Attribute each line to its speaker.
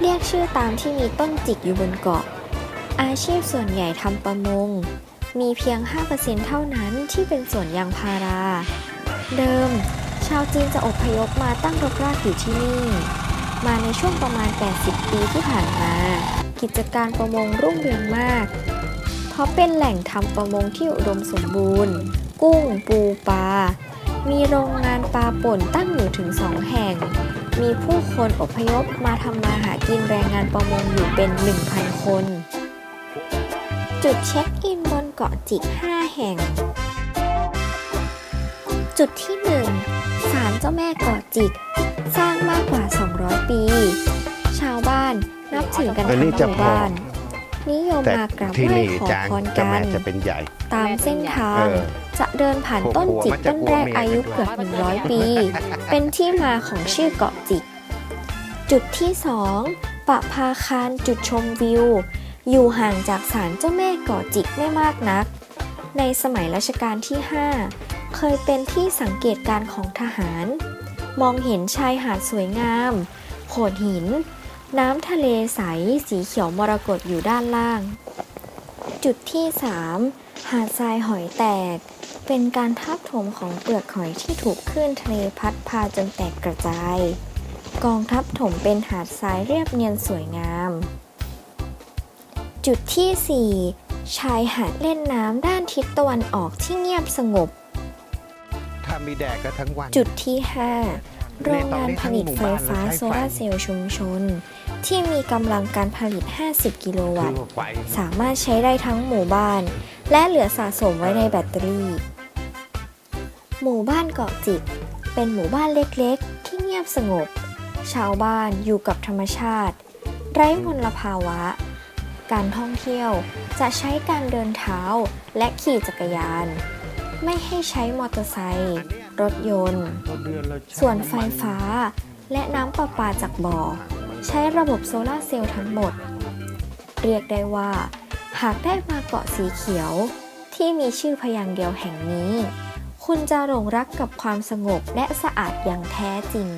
Speaker 1: เรียกชื่อตามที่มีต้นจิกอยู่บนเกาะ อาชีพส่วนใหญ่ทำประมง มีเพียง 5%เท่านั้นที่เป็นสวนยางพารา เดิม ชาวจีนจะอพยพมาตั้งรกรากอยู่ที่นี่ มาในช่วงประมาณ 80 ปีที่ผ่านมา กิจการประมงรุ่งเรืองมากเพราะเป็นแหล่งทำประมงที่อุดมสมบูรณ์ กุ้งปูปลามีโรงงานปลาป่นตั้งอยู่ถึงสองแห่ง มีผู้คนอพยพมาทำมาหากินแรงงานประมงอยู่เป็น 1,000 คน จุดเช็คอินบนเกาะจิก 5 แห่ง จุดที่ 1 ศาลเจ้าแม่เกาะจิก สร้างมากกว่า 200 ปี ชาวบ้านนับถือกันทั้งหมู่บ้าน นิยม
Speaker 2: แต่
Speaker 1: มากราบ
Speaker 2: ที่
Speaker 1: ไหว้
Speaker 2: นี่
Speaker 1: ขอ
Speaker 2: จาง
Speaker 1: พร
Speaker 2: เจ้า
Speaker 1: กั
Speaker 2: แม่
Speaker 1: น
Speaker 2: จะเป็นใหญ่
Speaker 1: ตามเส้นทาง
Speaker 2: เออ
Speaker 1: จะเดินผ่านต้นจิกต้นแรกอายุเกือบ100 ปี เป็นที่มาของชื่อเกาะจิก จุดที่ 2 ปะพาคารจุดชมวิว อยู่ห่างจากศาลเจ้าแม่เกาะจิกไม่มากนัก ในสมัยรัชกาลที่ 5 เคยเป็นที่สังเกตการณ์ของทหาร มองเห็นชายหาดสวยงาม โขดหิน น้ำทะเลใสสีเขียวมรกตอยู่ด้านล่าง จุดที่ 3 หาดทรายหอยแตก เป็นการทับถมของเปลือกหอยที่ถูกคลื่นทะเลพัดพาจนแตกกระจาย กองทับถมเป็นหาดทรายเรียบเนียนสวยงาม จุดที่ 4 ชายหาดเล่นน้ำด้านทิศตะวันออกที่เงียบสงบ
Speaker 2: ถ้ามีแดดก็ทั้งวัน
Speaker 1: จุดที่ 5 โรงงานผลิตไฟฟ้าโซลาร์เซลล์ชุมชน ที่มีกำลังการผลิต 50 กิโลวัตต์
Speaker 2: คือไฟ
Speaker 1: สามารถใช้ได้ทั้งหมู่บ้าน และเหลือสะสมไว้ในแบตเตอรี่ หมู่บ้านเกาะจิก เป็นหมู่บ้านเล็กๆ ที่เงียบสงบ ชาวบ้านอยู่กับธรรมชาติ ไร้มลภาวะ การท่องเที่ยวจะใช้การเดินเท้าและขี่จักรยาน ไม่ให้ใช้มอเตอร์ไซค์ รถยนต์ ส่วนไฟฟ้า และน้ำประปาจากบ่อ ใช้ระบบโซลาเซลล์ทั้งหมด เรียกได้ว่า หากได้มาเกาะสีเขียว ที่มีชื่อพยางค์เดียวแห่งนี้ คุณจะหลงรักกับความสงบและสะอาดอย่างแท้จริง